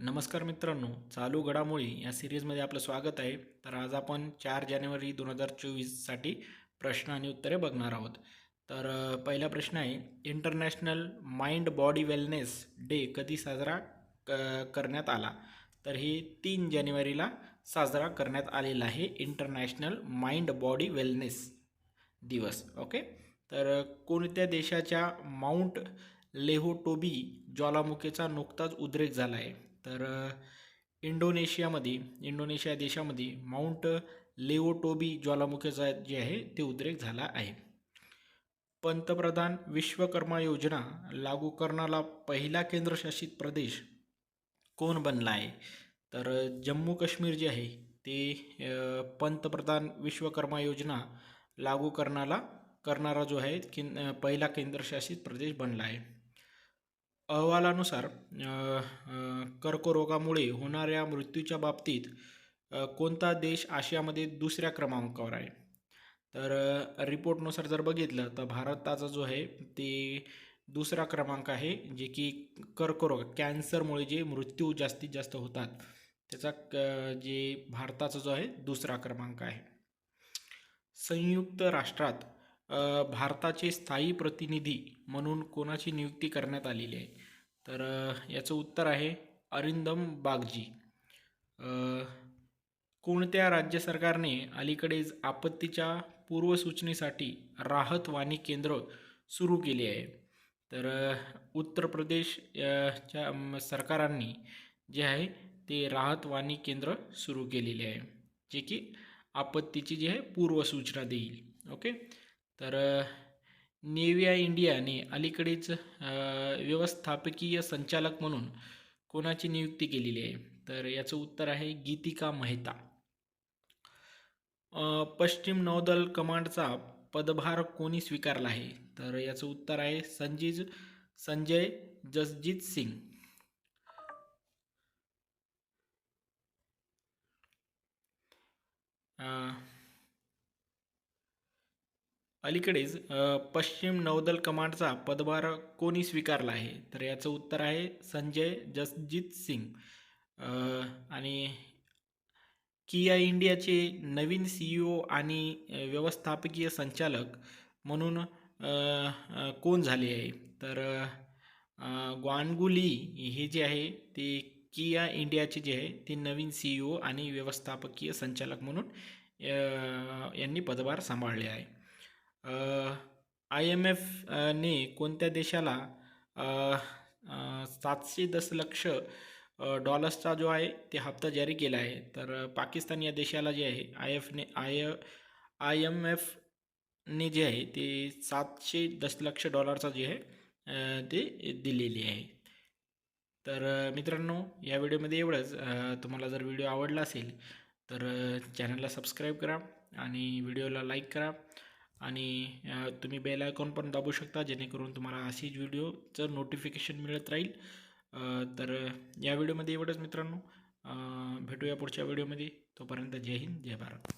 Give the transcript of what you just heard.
नमस्कार मित्रांनो चालू घडामोडी या सिरीजमध्ये आपलं स्वागत आहे. तर आज आपण चार जानेवारी दोन हजार चोवीससाठी प्रश्न आणि उत्तरे बघणार आहोत. तर पहिला प्रश्न आहे international mind body wellness day कधी साजरा क करण्यात आला? तर हे तीन जानेवारीला साजरा करण्यात आलेला आहे इंटरनॅशनल माइंड बॉडी वेलनेस दिवस. ओके? तर कोणत्या देशाच्या माउंट लेहोटोबी ज्वालामुखीचा नुकताच उद्रेक झाला आहे? तर इंडोनेशियामध्ये इंडोनेशिया देशामध्ये माउंट लेओटोबी ज्वालामुखीचा जे आहे ते उद्रेक झाला आहे. पंतप्रधान विश्वकर्मा योजना लागू करणारा पहिला केंद्रशासित प्रदेश कोण बनला आहे? तर जम्मू काश्मीर जे आहे ते पंतप्रधान विश्वकर्मा योजना लागू करणारा करणारा जो आहे कें पहिला केंद्रशासित प्रदेश बनला आहे. अहवालानुसार कर्करोगामुळे होणाऱ्या मृत्यूच्या बाबतीत कोणता देश आशियामध्ये दुसऱ्या क्रमांकावर आहे? तर रिपोर्टनुसार जर बघितलं तर भारताचा जो आहे ते दुसरा क्रमांक आहे जे की कर्करोग कॅन्सरमुळे जे मृत्यू जास्तीत जास्त होतात त्याचा क जे भारताचा जो आहे दुसरा क्रमांक आहे. संयुक्त राष्ट्रात भारताचे स्थायी प्रतिनिधी म्हणून कोणाची नियुक्ती करण्यात आलेली आहे? तर याचं उत्तर आहे अरिंदम बागजी. कोणत्या राज्य सरकारने अलीकडेच आपत्तीच्या पूर्वसूचनेसाठी राहत वाणी केंद्र सुरू केले आहे? तर उत्तर प्रदेश च्या सरकारांनी जे आहे ते राहत वाणी केंद्र सुरू केलेले आहे जे की आपत्तीची जी आहे पूर्वसूचना देईल. ओके? तर नेव्हिया इंडियाने अलीकडेच व्यवस्थापकीय संचालक म्हणून कोणाची नियुक्ती केलेली आहे? तर याचं उत्तर आहे गीतिका मेहता. पश्चिम नौदल कमांडचा पदभार कोणी स्वीकारला आहे? तर याचं उत्तर आहे संजीज संजय जसजीत सिंग. अलीकडेच पश्चिम नौदल कमांडचा पदभार कोणी स्वीकारला आहे? तर याचं उत्तर आहे संजय जसजीत सिंग. आणि किया इंडियाचे नवीन सी ई ओ आणि व्यवस्थापकीय संचालक म्हणून कोण झाले आहे? तर ग्वानगुली हे जे आहे ते किया इंडियाचे जे आहे ते नवीन सी ई ओ आणि व्यवस्थापकीय संचालक म्हणून यांनी पदभार सांभाळले आहे. आय एम एफ ने कोणत्या देशाला सातशे दशलक्ष डॉलर्सचा जो आहे ते हप्ता जारी केला आहे. तर पाकिस्तान या देशाला जे आहे आय एफने आय आय एम एफने जे आहे ते सातशे दशलक्ष डॉलरचा जे आहे ते दिलेली आहे. तर मित्रांनो या व्हिडिओमध्ये एवढंच. तुम्हाला जर व्हिडिओ आवडला असेल तर चॅनलला सबस्क्राईब करा आणि व्हिडिओला लाईक करा. आणि तुम्ही बेल आयकॉन पण दाबू शकता जेणेकरून तुम्हाला अशीच व्हिडिओचं नोटिफिकेशन मिळत राहील. तर या व्हिडिओमध्ये एवढंच मित्रांनो. भेटूया पुढच्या व्हिडिओमध्ये तोपर्यंत जय हिंद जय भारत.